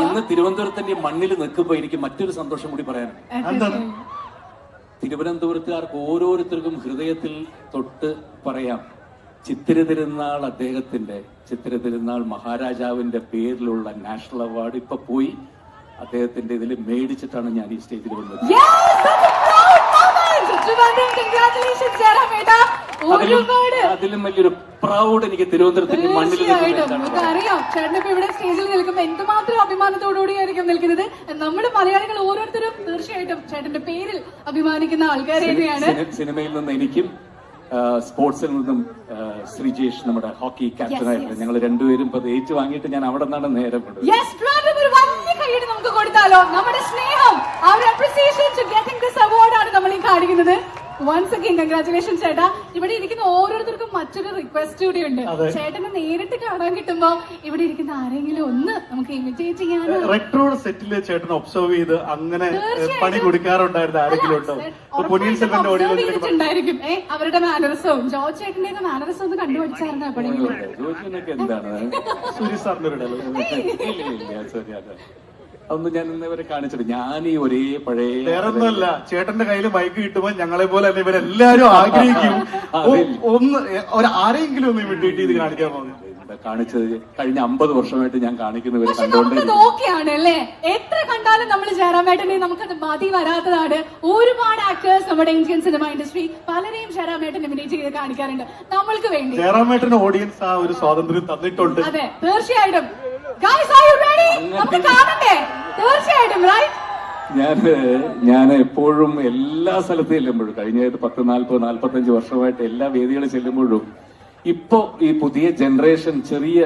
ഇന്ന് തിരുവനന്തപുരത്തിന്റെ മണ്ണിൽ നിൽക്കുമ്പോ എനിക്ക് മറ്റൊരു സന്തോഷം കൂടി പറയാനുണ്ട്. തിരുവനന്തപുരത്തുകാർക്ക് ഓരോരുത്തർക്കും ഹൃദയത്തിൽ തൊട്ട് പറയാം ചിത്തിര തിരുനാൾ അദ്ദേഹത്തിന്റെ ചിത്തിര തിരുനാൾ മഹാരാജാവിന്റെ പേരിലുള്ള നാഷണൽ അവാർഡ് ഇപ്പൊ പോയി. അദ്ദേഹത്തിന്റെ ഇതിൽ മേടിച്ചിട്ടാണ് ഞാൻ ഈ സ്റ്റേജിൽ വന്നത്. ഒരുപാട്. അതിലും വലിയൊരു പ്രൗഡ് എനിക്ക് തിരുവനന്തപുരത്തിന്റെ മണ്ണിൽ നമുക്ക് അറിയാം. ചേട്ടൻ ഇപ്പൊ ഇവിടെ സ്റ്റേജിൽ നിൽക്കുമ്പോൾ എന്തുമാത്രം അഭിമാനത്തോടുകൂടിയായിരിക്കും നിൽക്കുന്നത്. നമ്മുടെ മലയാളികൾ ഓരോരുത്തരും തീർച്ചയായിട്ടും ചേട്ടന്റെ പേരിൽ അഭിമാനിക്കുന്ന ആൾക്കാർ തന്നെയാണ്. സിനിമയിൽ നിന്ന് എനിക്കും സ്പോർട്സിൽ നിന്നും ശ്രീജേഷ് നമ്മുടെ ഹോക്കി ക്യാപ്റ്റനായിട്ട് ഞങ്ങൾ രണ്ടുപേരും ഇപ്പൊ ഏറ്റ് വാങ്ങിയിട്ട് ഞാൻ അവിടെ നിന്നാണ് നേരം കൊടുത്താലോ? നമ്മുടെ സ്നേഹം ആ ഒരു appreciation to getting this award ആണ് നമ്മൾ ഈ കാണിക്കുന്നത്. വൺസ് അഗൈൻ കൺഗ്രാറ്റുലേഷൻ ചേട്ടാ. ഇവിടെ ഇരിക്കുന്ന ഓരോരുത്തർക്കും മറ്റൊരു റിക്വസ്റ്റ് കൂടി ഉണ്ട്. ചേട്ടനെ നേരിട്ട് കാണാൻ കിട്ടുമ്പോ ഇവിടെ ഇരിക്കുന്ന ആരെങ്കിലും ഒന്ന് നമുക്ക് ഇമിറ്റേറ്റ് ചെയ്യാനോ? റെട്രോഡ് സെറ്റിൽ ചേട്ടൻ ഒബ്സർവ് ചെയ്ത് അങ്ങനെ പണി കൊടുക്കാറുണ്ടായിരുന്നു ആരെങ്കിലും ഉണ്ടായിരിക്കും അവരുടെ മാനറസവും ജോർജ് ചേട്ടന്റെ മാനറസം ഒന്ന് കണ്ടുപിടിച്ചായിരുന്നു എപ്പോഴെങ്കിലും അതൊന്നും ഞാൻ ഇന്നവരെ കാണിച്ചിട്ട് ഞാൻ ഈ ഒരേ പഴയ വേറൊന്നുമല്ല. ചേട്ടന്റെ കയ്യിൽ മൈക്ക് കിട്ടുമ്പോൾ ഞങ്ങളെ പോലെ തന്നെ ഇവരെല്ലാരും ആഗ്രഹിക്കും. ഒന്ന് ഒരു ആരെങ്കിലും ഒന്ന് വിട്ടിട്ട് ഇത് കാണിക്കാൻ പോകുന്നു. കാണിച്ചത് കഴിഞ്ഞ അമ്പത് വർഷമായിട്ട് ഞാൻ കാണിക്കുന്നവരെ അല്ലേ? എത്ര കണ്ടാലും നമ്മൾ ജയറാമേട്ടനെ നമുക്കത് മതി വരാത്തതാണ്. ഒരുപാട് ആക്ടേഴ്സ് നമ്മുടെ ഇന്ത്യൻ സിനിമ ഇൻഡസ്ട്രി പലരെയും ജയറാമേട്ടൻ ഇമിനേറ്റ് ചെയ്ത് കാണിക്കാറുണ്ട്. നമ്മൾക്ക് വേണ്ടി. ഓഡിയൻസ് ആ ഒരു സ്വാതന്ത്ര്യം തന്നിട്ടുണ്ട്. അതെ തീർച്ചയായിട്ടും. ഞാൻ ഞാൻ എപ്പോഴും എല്ലാ സ്ഥലത്തും ചെല്ലുമ്പോഴും കഴിഞ്ഞ പത്ത് നാൽപ്പത് നാൽപ്പത്തഞ്ച് വർഷമായിട്ട് എല്ലാ വേദികളും ചെല്ലുമ്പോഴും ഇപ്പോ ഈ പുതിയ ജനറേഷൻ ചെറിയ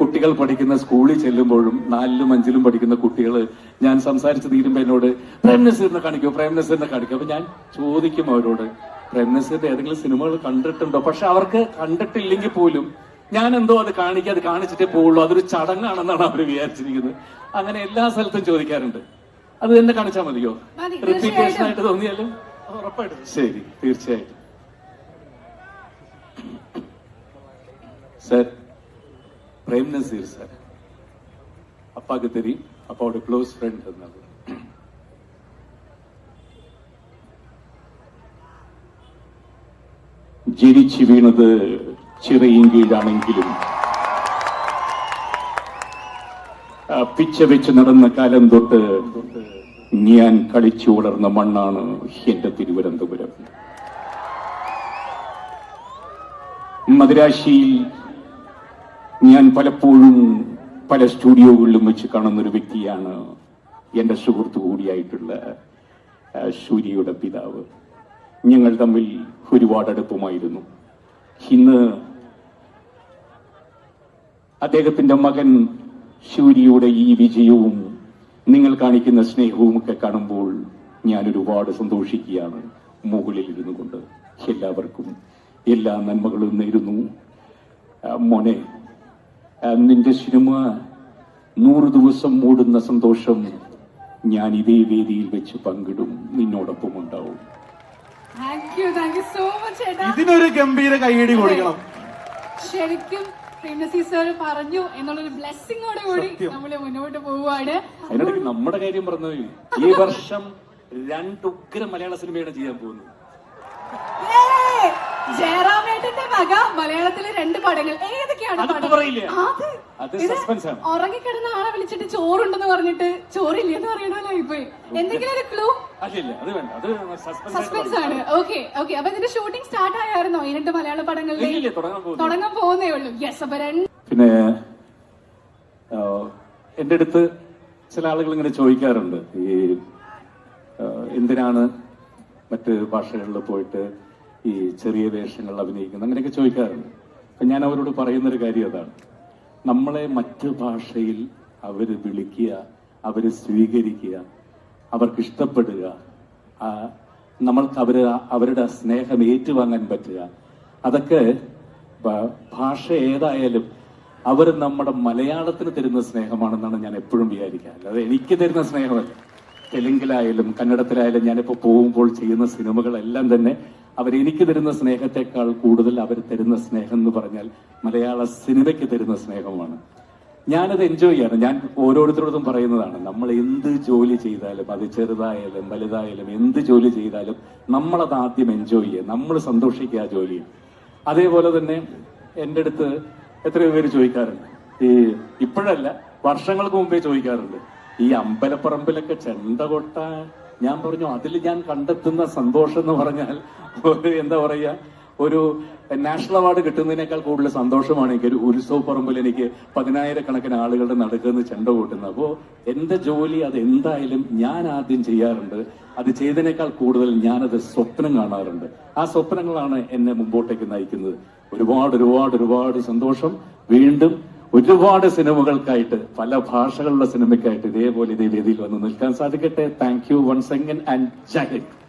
കുട്ടികൾ പഠിക്കുന്ന സ്കൂളിൽ ചെല്ലുമ്പോഴും നാലിലും അഞ്ചിലും പഠിക്കുന്ന കുട്ടികൾ ഞാൻ സംസാരിച്ച് തീരുമ്പോ എന്നോട് പ്രേം നസീറിനെ കാണിക്കോ പ്രേം നസീറിനെ കാണിക്കോ. അപ്പൊ ഞാൻ ചോദിക്കും അവരോട് പ്രേം നസീറിന്റെ ഏതെങ്കിലും സിനിമകൾ കണ്ടിട്ടുണ്ടോ? പക്ഷെ അവർക്ക് കണ്ടിട്ടില്ലെങ്കിൽ പോലും ഞാൻ എന്തോ അത് കാണിക്കുക അത് കാണിച്ചിട്ടേ പോവുള്ളൂ. അതൊരു ചടങ്ങാണെന്നാണ് അവർ വിചാരിച്ചിരിക്കുന്നത്. അങ്ങനെ എല്ലാ സ്ഥലത്തും ചോദിക്കാറുണ്ട്. അത് തന്നെ കാണിച്ചാൽ മതിയോ? റിപ്പീറ്റേഷൻ ആയിട്ട് തോന്നിയാലും? ഉറപ്പായിട്ടും. ശരി തീർച്ചയായിട്ടും. Sir Prem Nazir sir. അപ്പാക്ക് തെരിയും അപ്പാവുടെ ക്ലോസ് ഫ്രണ്ട് എന്നത് ജീവിച്ചു വീണത് ചിറയും കീഴാണെങ്കിലും പിച്ച വെച്ച് നടന്ന കാലം തൊട്ട് ഞാൻ കളിച്ചു വളർന്ന മണ്ണാണ് എന്റെ തിരുവനന്തപുരം. മദുരാശിയിൽ ഞാൻ പലപ്പോഴും പല സ്റ്റുഡിയോകളിലും വെച്ച് കാണുന്ന ഒരു വ്യക്തിയാണ് എന്റെ സുഹൃത്തു കൂടിയായിട്ടുള്ള സൂര്യയുടെ പിതാവ്. ഞങ്ങൾ തമ്മിൽ ഒരുപാട് അടുപ്പമായിരുന്നു ഇന്ന് അദ്ദേഹത്തിന്റെ മകൻ ശൂര്യയുടെ ഈ വിജയവും നിങ്ങൾ കാണിക്കുന്ന സ്നേഹവും ഒക്കെ കാണുമ്പോൾ ഞാൻ ഒരുപാട് സന്തോഷിക്കുകയാണ് മുകളിൽ ഇരുന്നു കൊണ്ട്. എല്ലാവർക്കും എല്ലാ നന്മകളും നേരുന്നു. മോനെ നിന്റെ സിനിമ നൂറ് ദിവസം മൂടുന്ന സന്തോഷം ഞാൻ ഇതേ വേദിയിൽ വെച്ച് പങ്കിടും. നിന്നോടൊപ്പം ഉണ്ടാവും. ഇതിനൊരു ഗംഭീര കൈയടി കൊടുക്കണം. ശരിക്കും പ്രേംനസീർ സാർ പറഞ്ഞു എന്നുള്ളൊരു ബ്ലെസ്സിങ്ങോട് കൂടി. നമ്മൾ മുന്നോട്ട് പോവുകയാണ് നമ്മുടെ കാര്യം പറഞ്ഞു ഈ വർഷം രണ്ട് ഉഗ്ര മലയാള സിനിമയാണ് ചെയ്യാൻ പോകുന്നത്! ജയറാമേട്ടന്റെ വക മലയാളത്തിലെ രണ്ട് പടങ്ങൾ. ഏതൊക്കെയാണ്. ഉറങ്ങിക്കിടന്ന ആളെ വിളിച്ചിട്ട് ചോറുണ്ടെന്ന് പറഞ്ഞിട്ട് ചോറില്ലെന്ന് പറയണല്ലോ ഇപ്പൊ. എന്തെങ്കിലും ഒരു ക്ലൂ സസ്പെൻസ് ആണ്. ഓക്കെ ഓക്കെ അപ്പൊ ഇതിന്റെ ഷൂട്ടിംഗ് സ്റ്റാർട്ട് ആയായിരുന്നോ? ഈ രണ്ട് മലയാള ഇല്ലില്ല തുടങ്ങാൻ പോകുന്നു ഉള്ളൂ. യെസ് അപ്പൊ രണ്ട് പിന്നെ എന്റെ അടുത്ത് ചില ആളുകൾ ഇങ്ങനെ ചോദിക്കാറുണ്ട്. ഈ എന്തിനാണ് മറ്റ് ഭാഷകളിൽ പോയിട്ട് ഈ ചെറിയ വേഷങ്ങൾ അഭിനയിക്കുന്നത് അങ്ങനെയൊക്കെ ചോദിക്കാറുണ്ട്. അപ്പൊ ഞാൻ അവരോട് പറയുന്നൊരു കാര്യം അതാണ്. നമ്മളെ മറ്റു ഭാഷയിൽ അവർ വിളിക്കുക അവർ സ്വീകരിക്കുക അവർക്ക് ഇഷ്ടപ്പെടുക നമ്മൾക്ക് അവർ അവരുടെ സ്നേഹം ഏറ്റുവാങ്ങാൻ പറ്റുക അതൊക്കെ ഭാഷ ഏതായാലും അവർ നമ്മുടെ മലയാളത്തിന് തരുന്ന സ്നേഹമാണെന്നാണ് ഞാൻ എപ്പോഴും വിചാരിക്കുക അല്ലാതെ എനിക്ക് തരുന്ന സ്നേഹമല്ല. തെലുങ്കിലായാലും കന്നഡത്തിലായാലും ഞാനിപ്പോൾ പോകുമ്പോൾ ചെയ്യുന്ന സിനിമകളെല്ലാം തന്നെ അവരെനിക്ക് തരുന്ന സ്നേഹത്തെക്കാൾ കൂടുതൽ അവർ തരുന്ന സ്നേഹം എന്ന് പറഞ്ഞാൽ മലയാള സിനിമയ്ക്ക് തരുന്ന സ്നേഹമാണ്. ഞാനത് എൻജോയ് ചെയ്യാണ്. ഞാൻ ഓരോരുത്തരോടും പറയുന്നതാണ്. നമ്മൾ എന്ത് ജോലി ചെയ്താലും അത് ചെറുതായാലും വലുതായാലും എന്ത് ജോലി ചെയ്താലും നമ്മളത് ആദ്യം എൻജോയ് ചെയ്യുക. നമ്മൾ സന്തോഷിക്കുക ആ ജോലിയിൽ അതേപോലെ തന്നെ എന്റെ അടുത്ത് എത്രയോ പേര് ചോദിക്കാറുണ്ട്. ഈ ഇപ്പോഴല്ല വർഷങ്ങൾക്ക് മുമ്പേ ചോദിക്കാറുണ്ട്. ഈ അമ്പലപ്പറമ്പിലൊക്കെ ചെണ്ട കൊട്ടാൻ ഞാൻ പറഞ്ഞു അതിൽ ഞാൻ കണ്ടെത്തുന്ന സന്തോഷം എന്ന് പറഞ്ഞാൽ എന്താ പറയുക ഒരു നാഷണൽ അവാർഡ് കിട്ടുന്നതിനേക്കാൾ കൂടുതൽ സന്തോഷമാണ് എനിക്ക്. ഒരു ഉത്സവ പറമ്പിൽ എനിക്ക് പതിനായിരക്കണക്കിന് ആളുകളുടെ നടുക്കുന്ന ചെണ്ട കൂട്ടുന്നത്. അപ്പോൾ എന്റെ ജോലി അത് എന്തായാലും ഞാൻ ആദ്യം ചെയ്യാറുണ്ട്. അത് ചെയ്തതിനേക്കാൾ കൂടുതൽ ഞാനത് സ്വപ്നം കാണാറുണ്ട്. ആ സ്വപ്നങ്ങളാണ് എന്നെ മുമ്പോട്ടേക്ക് നയിക്കുന്നത്. ഒരുപാട് ഒരുപാട് ഒരുപാട് സന്തോഷം. വീണ്ടും ഒരുപാട് സിനിമകൾക്കായിട്ട് പല ഭാഷകളുള്ള സിനിമയ്ക്കായിട്ട് ഇതേപോലെ ഇതേ വേദിയിൽ വന്ന് നിൽക്കാൻ സാധിക്കട്ടെ. Thank you once again and Jahid